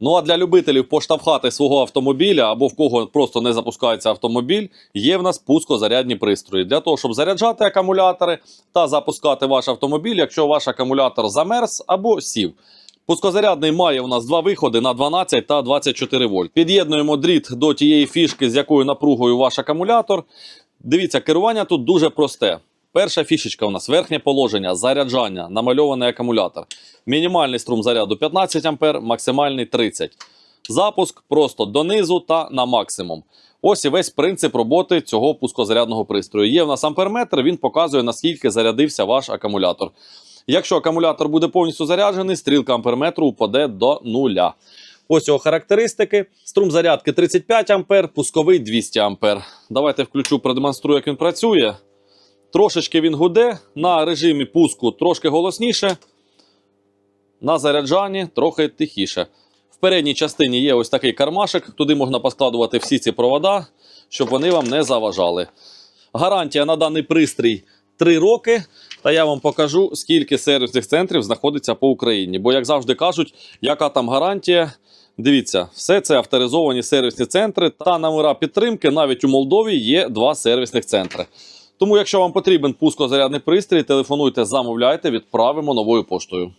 Ну а для любителів поштовхати свого автомобіля або в кого просто не запускається автомобіль, є в нас пускозарядні пристрої для того, щоб заряджати акумулятори та запускати ваш автомобіль, якщо ваш акумулятор замерз або сів. Пускозарядний має у нас два виходи на 12 та 24 вольт. Під'єднуємо дріт до тієї фішки, з якою напругою ваш акумулятор. Дивіться, керування тут дуже просте. Перша фішечка у нас верхнє положення, заряджання, намальований акумулятор. Мінімальний струм заряду 15 А, максимальний 30 Запуск просто донизу та на максимум. Ось і весь принцип роботи цього пускозарядного пристрою. Є в нас амперметр, він показує, наскільки зарядився ваш акумулятор. Якщо акумулятор буде повністю заряджений, стрілка амперметру упаде до нуля. Ось його характеристики. Струм зарядки 35 А, пусковий 200 А. Давайте включу, продемонструю, як він працює. Трошечки він гуде, на режимі пуску трошки голосніше, на заряджанні трохи тихіше. В передній частині є ось такий кармашик, туди можна поскладувати всі ці провода, щоб вони вам не заважали. Гарантія на даний пристрій 3 роки. Та я вам покажу, скільки сервісних центрів знаходиться по Україні. Бо, як завжди кажуть, яка там гарантія. Дивіться, все це авторизовані сервісні центри та номера підтримки. Навіть у Молдові є два сервісних центри. Тому, якщо вам потрібен пускозарядний пристрій, телефонуйте, замовляйте, відправимо новою поштою.